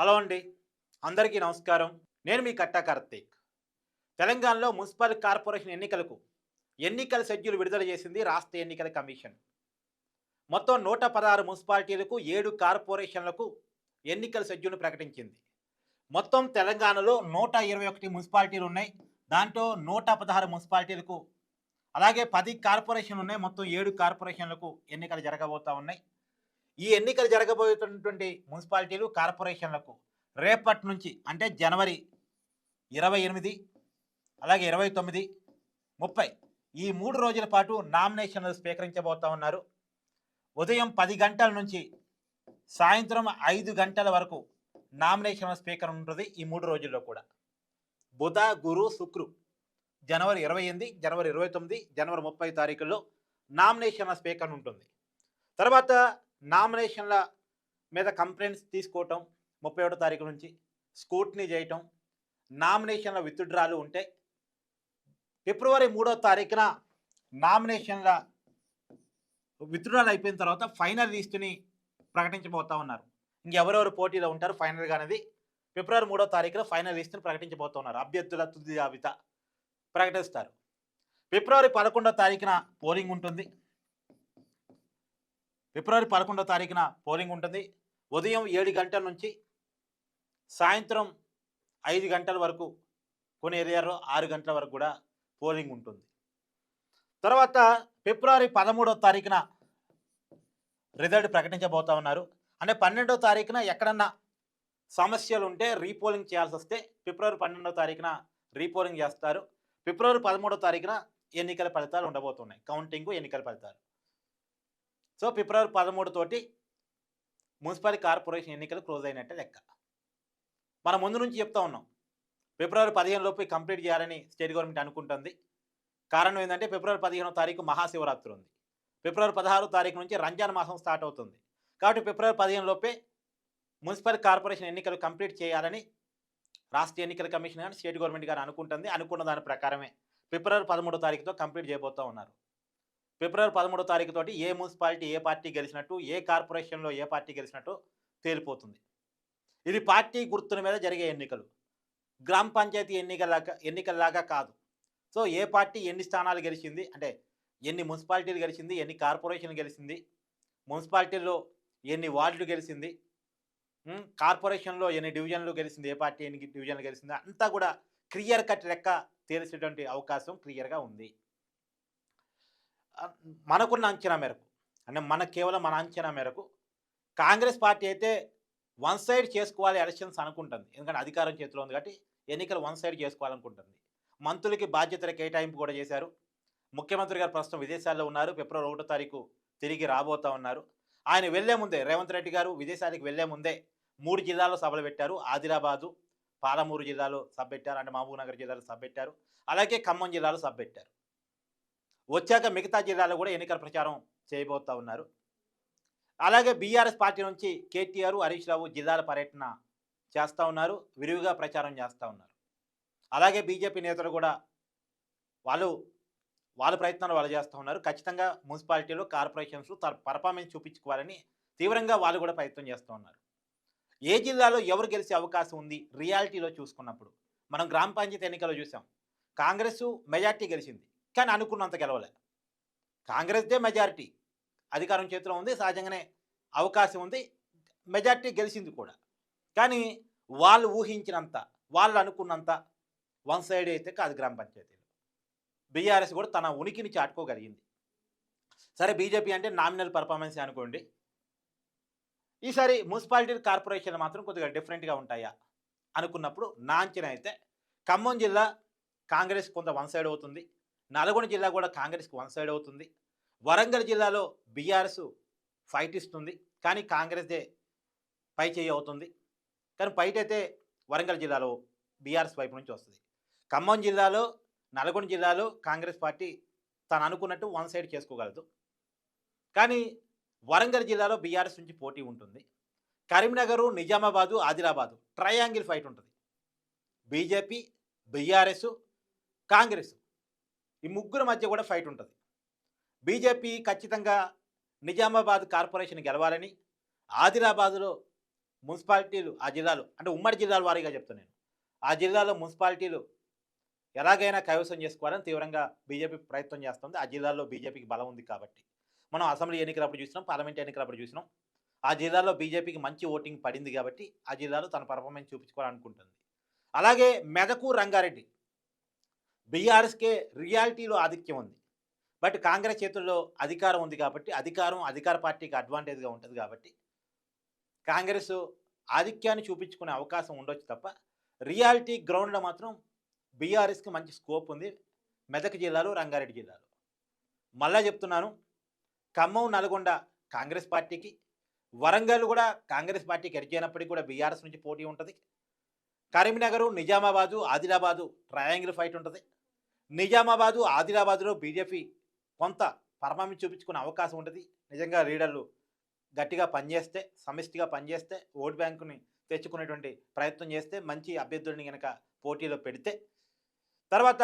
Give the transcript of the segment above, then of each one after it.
Hello అండి. అందరికీ నమస్కారం. నేను మీ కట్టా కార్తీక్. తెలంగాణలో మున్సిపల్ కార్పొరేషన్ ఎన్నికలకు ఎన్నికల షెడ్యూల్ విడుదల చేసింది రాష్ట్ర ఎన్నికల కమిషన్. మొత్తం నూట పదహారు మున్సిపాలిటీలకు ఏడు కార్పొరేషన్లకు ఎన్నికల షెడ్యూల్ను ప్రకటించింది. మొత్తం తెలంగాణలో నూట ఇరవై ఒకటి మున్సిపాలిటీలు ఉన్నాయి. దాంట్లో నూట పదహారు మున్సిపాలిటీలకు అలాగే పది కార్పొరేషన్లు ఉన్నాయి. మొత్తం ఏడు కార్పొరేషన్లకు ఎన్నికలు జరగబోతా ఉన్నాయి. ఈ ఎన్నికలు జరగబోయేటటువంటి మున్సిపాలిటీలు కార్పొరేషన్లకు రేపటి నుంచి అంటే జనవరి ఇరవై ఎనిమిది అలాగే ఇరవై తొమ్మిది ముప్పై ఈ మూడు రోజుల పాటు నామినేషన్లు స్వీకరించబోతా ఉన్నారు. ఉదయం పది గంటల నుంచి సాయంత్రం ఐదు గంటల వరకు నామినేషన్ల స్పీకర్ ఉంటుంది ఈ మూడు రోజుల్లో కూడా. బుధ గురు శుక్రు జనవరి ఇరవై ఎనిమిది జనవరి ఇరవై తొమ్మిది జనవరి ముప్పై తారీఖుల్లో నామినేషన్ల స్పీకర్ ఉంటుంది. తర్వాత నామినేషన్ల మీద కంప్లైంట్స్ తీసుకోవటం ముప్పై ఒకటో తారీఖు నుంచి స్కూట్నీ చేయటం నామినేషన్ల విత్డ్రాలు ఉంటే ఫిబ్రవరి మూడో తారీఖున నామినేషన్ల విత్డ్రాలు అయిపోయిన తర్వాత ఫైనల్ లిస్టుని ప్రకటించబోతా ఉన్నారు. ఇంకెవరెవరు పోటీలో ఉంటారు ఫైనల్గా అనేది ఫిబ్రవరి మూడో తారీఖున ఫైనల్ లిస్టుని ప్రకటించబోతా ఉన్నారు. అభ్యర్థుల తుది జాబితా ప్రకటిస్తారు. ఫిబ్రవరి పదకొండో తారీఖున పోలింగ్ ఉంటుంది. ఫిబ్రవరి పదకొండో తారీఖున పోలింగ్ ఉంటుంది. ఉదయం ఏడు గంటల నుంచి సాయంత్రం ఐదు గంటల వరకు కొన్ని ఏరియాలో ఆరు గంటల వరకు కూడా పోలింగ్ ఉంటుంది. తర్వాత ఫిబ్రవరి పదమూడో తారీఖున రిజల్ట్ ప్రకటించబోతా ఉన్నారు. అంటే పన్నెండో తారీఖున ఎక్కడన్నా సమస్యలు ఉంటే రీపోలింగ్ చేయాల్సి వస్తే ఫిబ్రవరి పన్నెండో తారీఖున రీపోలింగ్ చేస్తారు. ఫిబ్రవరి పదమూడో తారీఖున ఎన్నికల ఫలితాలు ఉండబోతున్నాయి. కౌంటింగ్ ఎన్నికల ఫలితాలు. సో ఫిబ్రవరి పదమూడు తోటి మున్సిపల్ కార్పొరేషన్ ఎన్నికలు క్లోజ్ అయినట్టే లెక్క. మనం ముందు నుంచి చెప్తా ఉన్నాం. ఫిబ్రవరి పదిహేను లోపు కంప్లీట్ చేయాలని స్టేట్ గవర్నమెంట్ అనుకుంటుంది. కారణం ఏంటంటే ఫిబ్రవరి పదిహేనో తారీఖు మహాశివరాత్రి ఉంది. ఫిబ్రవరి పదహారో తారీఖు నుంచి రంజాన్ మాసం స్టార్ట్ అవుతుంది. కాబట్టి ఫిబ్రవరి పదిహేను లోపే మున్సిపల్ కార్పొరేషన్ ఎన్నికలు కంప్లీట్ చేయాలని రాష్ట్ర ఎన్నికల కమిషన్ కానీ స్టేట్ గవర్నమెంట్ గారు అనుకుంటుంది. అనుకున్న దాని ప్రకారమే ఫిబ్రవరి పదమూడో తారీఖుతో కంప్లీట్ చేయబోతూ ఉన్నారు. ఫిబ్రవరి పదమూడో తారీఖు తోటి ఏ మున్సిపాలిటీ ఏ పార్టీ గెలిచినట్టు ఏ కార్పొరేషన్లో ఏ పార్టీ గెలిచినట్టు తేలిపోతుంది. ఇది పార్టీ గుర్తుల మీద జరిగే ఎన్నికలు. గ్రామ పంచాయతీ ఎన్నికలాగా ఎన్నికల్లాగా కాదు. సో ఏ పార్టీ ఎన్ని స్థానాలు గెలిచింది అంటే ఎన్ని మున్సిపాలిటీలు గెలిచింది ఎన్ని కార్పొరేషన్లు గెలిచింది మున్సిపాలిటీల్లో ఎన్ని వార్డులు గెలిచింది కార్పొరేషన్లో ఎన్ని డివిజన్లు గెలిచింది ఏ పార్టీ ఎన్ని డివిజన్లు గెలిచింది అంతా కూడా క్లియర్ కట్ లెక్క తేల్చేటువంటి అవకాశం క్లియర్గా ఉంది. మనకున్న అంచనా మేరకు అంటే మన కేవలం మన అంచనా మేరకు కాంగ్రెస్ పార్టీ అయితే వన్ సైడ్ చేసుకోవాలి ఎలక్షన్స్ అనుకుంటుంది. ఎందుకంటే అధికారం చేతిలో ఉంది కాబట్టి ఎన్నికలు వన్ సైడ్ చేసుకోవాలనుకుంటుంది. మంత్రులకి బాధ్యతల కేటాయింపు కూడా చేశారు. ముఖ్యమంత్రి గారు ప్రస్తుతం విదేశాల్లో ఉన్నారు. ఫిబ్రవరి ఒకటో తారీఖు తిరిగి రాబోతా ఉన్నారు. ఆయన వెళ్ళే ముందే రేవంత్ రెడ్డి గారు విదేశాలకు వెళ్ళే ముందే మూడు జిల్లాల్లో సభలు పెట్టారు. ఆదిలాబాదు పాలమూరు జిల్లాలో సభ పెట్టారు. అంటే మహబూబ్నగర్ జిల్లాలో సభ పెట్టారు. అలాగే ఖమ్మం జిల్లాలో సభ పెట్టారు. వచ్చాక మిగతా జిల్లాలో కూడా ఎన్నికల ప్రచారం చేయబోతా ఉన్నారు. అలాగే బీఆర్ఎస్ పార్టీ నుంచి కేటీఆర్ హరీష్ రావు జిల్లాల పర్యటన చేస్తూ ఉన్నారు విరివిగా ప్రచారం చేస్తూ ఉన్నారు. అలాగే బీజేపీ నేతలు కూడా వాళ్ళు వాళ్ళ ప్రయత్నాలు వాళ్ళు చేస్తూ ఉన్నారు. ఖచ్చితంగా మున్సిపాలిటీలో కార్పొరేషన్స్ తన పర్ఫార్మెన్స్ చూపించుకోవాలని తీవ్రంగా వాళ్ళు కూడా ప్రయత్నం చేస్తూ ఉన్నారు. ఏ జిల్లాలో ఎవరు గెలిచే అవకాశం ఉంది రియాలిటీలో చూసుకున్నప్పుడు? మనం గ్రామ పంచాయతీ ఎన్నికల్లో చూసాం. కాంగ్రెస్ మెజార్టీ గెలిచింది. కానీ అనుకున్నంత గెలవలే. కాంగ్రెస్దే మెజారిటీ. అధికారం చేతిలో ఉంది సహజంగానే అవకాశం ఉంది. మెజార్టీ గెలిచింది కూడా. కానీ వాళ్ళు ఊహించినంత వాళ్ళు అనుకున్నంత వన్ సైడ్ అయితే కాదు గ్రామ పంచాయతీలు. బీఆర్ఎస్ కూడా తన ఉనికిని చాటుకోగలిగింది. సరే బీజేపీ అంటే నామినల్ పర్ఫార్మెన్స్ అనుకోండి. ఈసారి మున్సిపాలిటీ కార్పొరేషన్ మాత్రం కొద్దిగా డిఫరెంట్గా ఉంటాయా? అనుకున్నప్పుడు నా అంచనా అయితే ఖమ్మం జిల్లా కాంగ్రెస్ కొంత వన్ సైడ్ అవుతుంది. నల్గొండ జిల్లా కూడా కాంగ్రెస్కి వన్ సైడ్ అవుతుంది. వరంగల్ జిల్లాలో బీఆర్ఎస్ ఫైట్ ఇస్తుంది. కానీ కాంగ్రెస్దే పై చేయి అవుతుంది. కానీ ఫైట్ అయితే వరంగల్ జిల్లాలో బీఆర్ఎస్ వైపు నుంచి వస్తుంది. ఖమ్మం జిల్లాలో నల్గొండ జిల్లాలో కాంగ్రెస్ పార్టీ తను అనుకున్నట్టు వన్ సైడ్ చేసుకోగలదు. కానీ వరంగల్ జిల్లాలో బీఆర్ఎస్ నుంచి పోటీ ఉంటుంది. కరీంనగరు నిజామాబాదు ఆదిలాబాదు ట్రయాంగిల్ ఫైట్ ఉంటుంది. BJP BRS Congress. ఈ ముగ్గురు మధ్య కూడా ఫైట్ ఉంటుంది. బీజేపీ ఖచ్చితంగా నిజామాబాద్ కార్పొరేషన్ గెలవాలని ఆదిలాబాదులో మున్సిపాలిటీలు ఆ జిల్లాలో అంటే ఉమ్మడి జిల్లాల వారీగా చెప్తాను నేను. ఆ జిల్లాలో మున్సిపాలిటీలు ఎలాగైనా కైవసం చేసుకోవాలని తీవ్రంగా బీజేపీ ప్రయత్నం చేస్తుంది. ఆ జిల్లాలో బీజేపీకి బలం ఉంది కాబట్టి. మనం అసెంబ్లీ ఎన్నికలప్పుడు చూసినాం పార్లమెంట్ ఎన్నికలప్పుడు చూసినాం. ఆ జిల్లాలో బీజేపీకి మంచి ఓటింగ్ పడింది కాబట్టి ఆ జిల్లాలో తన పర్ఫార్మెన్స్ చూపించుకోవాలనుకుంటుంది. అలాగే మెదకు రంగారెడ్డి. బీఆర్ఎస్కే రియాలిటీలో ఆధిక్యం ఉంది. బట్ కాంగ్రెస్ చేతుల్లో అధికారం ఉంది కాబట్టి అధికారం అధికార పార్టీకి అడ్వాంటేజ్గా ఉంటుంది కాబట్టి కాంగ్రెస్ ఆధిక్యాన్ని చూపించుకునే అవకాశం ఉండొచ్చు తప్ప రియాలిటీ గ్రౌండ్లో మాత్రం బీఆర్ఎస్కి మంచి స్కోప్ ఉంది మెదక్ జిల్లాలో రంగారెడ్డి జిల్లాలో. మళ్ళా చెప్తున్నాను ఖమ్మం నల్గొండ కాంగ్రెస్ పార్టీకి వరంగల్ కూడా కాంగ్రెస్ పార్టీకి ఎరిచైనప్పటికీ కూడా బీఆర్ఎస్ నుంచి పోటీ ఉంటుంది. కరీంనగరు నిజామాబాదు ఆదిలాబాదు ట్రయాంగిల్ ఫైట్ ఉంటుంది. నిజామాబాదు ఆదిలాబాదులో బీజేపీ కొంత పరమామి చూపించుకునే అవకాశం ఉంటుంది. నిజంగా లీడర్లు గట్టిగా పనిచేస్తే సమిష్టిగా పనిచేస్తే ఓట్ బ్యాంకుని తెచ్చుకునేటువంటి ప్రయత్నం చేస్తే మంచి అభ్యర్థుల్ని కనుక పోటీలో పెడితే తర్వాత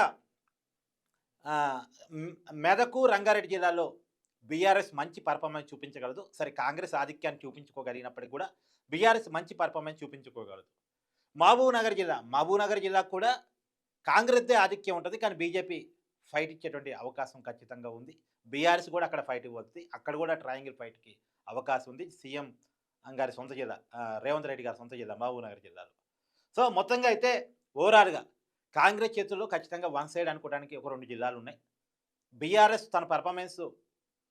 మెదకు రంగారెడ్డి జిల్లాలో బీఆర్ఎస్ మంచి పర్ఫార్మెన్స్ చూపించగలదు. సరే కాంగ్రెస్ ఆధిక్యాన్ని చూపించుకోగలిగినప్పటికీ కూడా బీఆర్ఎస్ మంచి పర్ఫార్మెన్స్ చూపించుకోగలదు. మహబూబ్ నగర్ జిల్లా మహబూబ్నగర్ జిల్లా జిల్లాకు కూడా కాంగ్రెస్దే ఆధిక్యం ఉంటుంది. కానీ బీజేపీ ఫైట్ ఇచ్చేటువంటి అవకాశం ఖచ్చితంగా ఉంది. బీఆర్ఎస్ కూడా అక్కడ ఫైట్ ఇవ్వద్ది. అక్కడ కూడా ట్రయాంగిల్ ఫైట్కి అవకాశం ఉంది. సీఎం గారి సొంత జిల్లా రేవంత్ రెడ్డి గారి సొంత జిల్లా మహబూబ్నగర్ జిల్లాలో. సో మొత్తంగా అయితే ఓవరాల్గా కాంగ్రెస్ చేతుల్లో ఖచ్చితంగా వన్ సైడ్ అనుకోవడానికి ఒక రెండు జిల్లాలు ఉన్నాయి. బీఆర్ఎస్ తన పర్ఫార్మెన్స్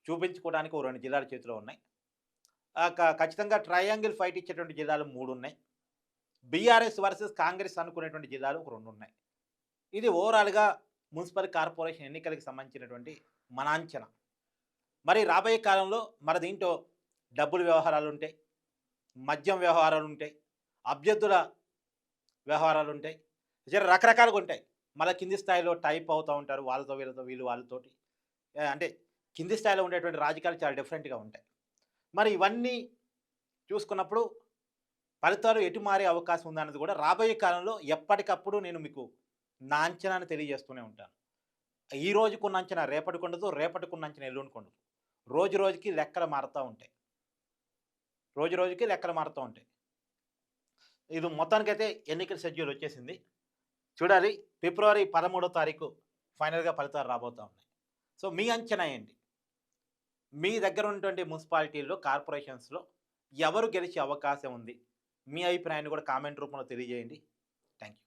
చూపించుకోవడానికి ఒక రెండు జిల్లాల చేతిలో ఉన్నాయి. ఖచ్చితంగా ట్రయాంగిల్ ఫైట్ ఇచ్చేటువంటి జిల్లాలు మూడు ఉన్నాయి. బీఆర్ఎస్ వర్సెస్ కాంగ్రెస్ అనుకునేటువంటి జిల్లాలు ఒక రెండు ఉన్నాయి. ఇది ఓవరాల్గా మున్సిపల్ కార్పొరేషన్ ఎన్నికలకు సంబంధించినటువంటి మన అంచనా మరి రాబోయే కాలంలో మరి దీంట్లో డబ్బుల వ్యవహారాలు ఉంటాయి మద్యం వ్యవహారాలు ఉంటాయి అభ్యర్థుల వ్యవహారాలు ఉంటాయి జర రకరకాలుగా ఉంటాయి. మళ్ళీ కింది స్థాయిలో టైప్ అవుతూ ఉంటారు వాళ్ళతో వీళ్ళతో వీళ్ళు వాళ్ళతోటి. అంటే కింది స్థాయిలో ఉండేటువంటి రాజకీయాలు చాలా డిఫరెంట్గా ఉంటాయి. మరి ఇవన్నీ చూసుకున్నప్పుడు ఫలితాలు ఎటు మారే అవకాశం ఉందన్నది కూడా రాబోయే కాలంలో ఎప్పటికప్పుడు నేను మీకు నా అంచనాను తెలియజేస్తూనే ఉంటాను. ఈ రోజుకున్న అంచనా రేపటికి ఉండదు రేపటికున్న అంచనా ఎల్లుండికి ఉండదు. రోజు రోజుకి లెక్కలు మారుతూ ఉంటాయి. రోజు రోజుకి లెక్కలు మారుతూ ఉంటాయి. ఇది మొత్తానికైతే ఎన్నికల షెడ్యూల్ వచ్చేసింది. చూడాలి ఫిబ్రవరి పదమూడో తారీఖు ఫైనల్గా ఫలితాలు రాబోతూ ఉన్నాయి. సో మీ అంచనా ఏంటి? మీ దగ్గర ఉన్నటువంటి మున్సిపాలిటీల్లో కార్పొరేషన్స్లో ఎవరు గెలిచే అవకాశం ఉంది? మీ అభిప్రాయాన్ని కూడా కామెంట్ రూపంలో తెలియజేయండి. Thank you